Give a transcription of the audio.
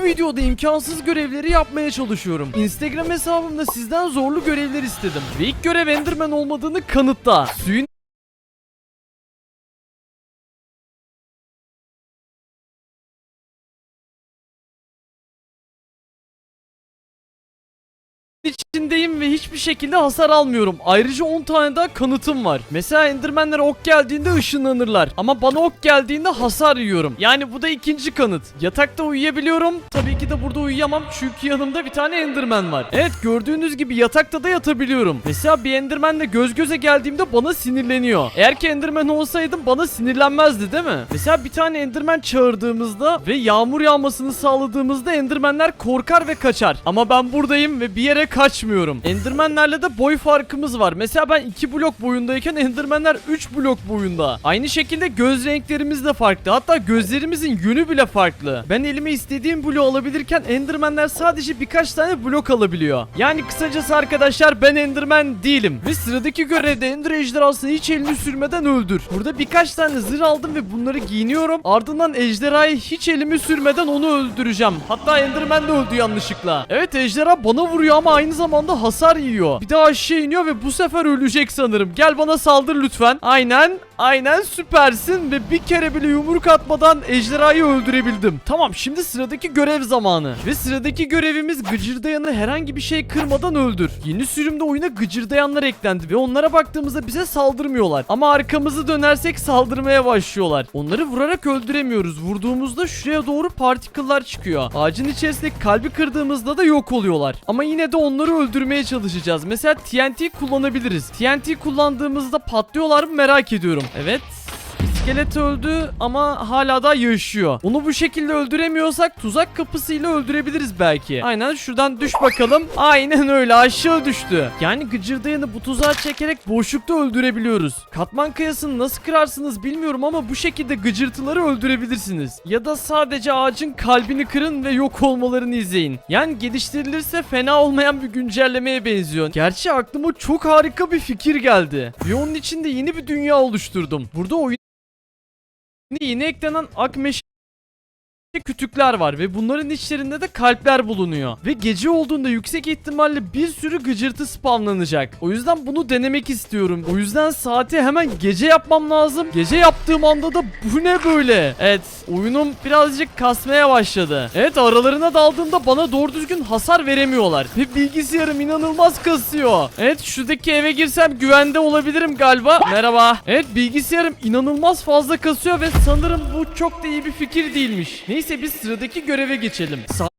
Bu videoda imkansız görevleri yapmaya çalışıyorum. Instagram hesabımda sizden zorlu görevler istedim. Ve ilk görev Enderman olmadığını kanıtla. Suyun içindeyim ve hiçbir şekilde hasar almıyorum. Ayrıca 10 tane daha kanıtım var. Mesela Endermenlere ok geldiğinde ışınlanırlar. Ama bana ok geldiğinde hasar yiyorum. Yani bu da ikinci kanıt. Yatakta uyuyabiliyorum. Tabii ki de burada uyuyamam çünkü yanımda bir tane Enderman var. Evet gördüğünüz gibi yatakta da yatabiliyorum. Mesela bir Endermanle göz göze geldiğimde bana sinirleniyor. Eğer ki Enderman olsaydım bana sinirlenmezdi değil mi? Mesela bir tane Enderman çağırdığımızda ve yağmur yağmasını sağladığımızda Endermanler korkar ve kaçar. Ama ben buradayım ve bir yere kaçmıyorum. Endermanlerle de boy farkımız var. Mesela ben 2 blok boyundayken Endermanler 3 blok boyunda. Aynı şekilde göz renklerimiz de farklı. Hatta gözlerimizin yönü bile farklı. Ben elime istediğim bloğu alabilirken Endermanler sadece birkaç tane blok alabiliyor. Yani kısacası arkadaşlar ben Enderman değilim. Ve sıradaki görevde Ender ejderhasını hiç elini sürmeden öldür. Burada birkaç tane zırh aldım ve bunları giyiniyorum. Ardından ejderhayı hiç elimi sürmeden onu öldüreceğim. Hatta Enderman de öldü yanlışlıkla. Evet ejderha bana vuruyor ama aynı zamanda hasar yiyor. Bir daha aşağı iniyor ve bu sefer ölecek sanırım. Gel bana saldır lütfen. Aynen. Aynen süpersin ve bir kere bile yumruk atmadan ejderhayı öldürebildim. Tamam şimdi sıradaki görev zamanı. Ve sıradaki görevimiz gıcırdayanı herhangi bir şey kırmadan öldür. Yeni sürümde oyuna gıcırdayanlar eklendi ve onlara baktığımızda bize saldırmıyorlar. Ama arkamızı dönersek saldırmaya başlıyorlar. Onları vurarak öldüremiyoruz. Vurduğumuzda şuraya doğru partiküllar çıkıyor. Ağacın içerisindeki kalbi kırdığımızda da yok oluyorlar. Ama yine de onları öldürmeye çalışacağız. Mesela TNT kullanabiliriz. TNT kullandığımızda patlıyorlar mı merak ediyorum. Evet. İskelet öldü ama hala da yaşıyor. Onu bu şekilde öldüremiyorsak tuzak kapısıyla öldürebiliriz belki. Aynen şuradan düş bakalım. Aynen öyle aşağı düştü. Yani gıcırdayanı bu tuzağa çekerek boşlukta öldürebiliyoruz. Katman kayasını nasıl kırarsınız bilmiyorum ama bu şekilde gıcırtıları öldürebilirsiniz. Ya da sadece ağacın kalbini kırın ve yok olmalarını izleyin. Yani geliştirilirse fena olmayan bir güncellemeye benziyor. Gerçi aklıma çok harika bir fikir geldi. Ve onun için de yeni bir dünya oluşturdum. Burada oyun yeni eklenen ak meşe kütükler var ve bunların içlerinde de kalpler bulunuyor. Ve gece olduğunda yüksek ihtimalle bir sürü gıcırtı spamlanacak. O yüzden bunu denemek istiyorum. O yüzden saati hemen gece yapmam lazım. Gece yaptığım anda da bu ne böyle? Evet oyunum birazcık kasmaya başladı. Evet aralarına daldığımda bana doğru düzgün hasar veremiyorlar. Ve bilgisayarım inanılmaz kasıyor. Evet şuradaki eve girsem güvende olabilirim galiba. Merhaba. Evet bilgisayarım inanılmaz fazla kasıyor ve sanırım bu çok da iyi bir fikir değilmiş. Neyse biz sıradaki göreve geçelim. Sa-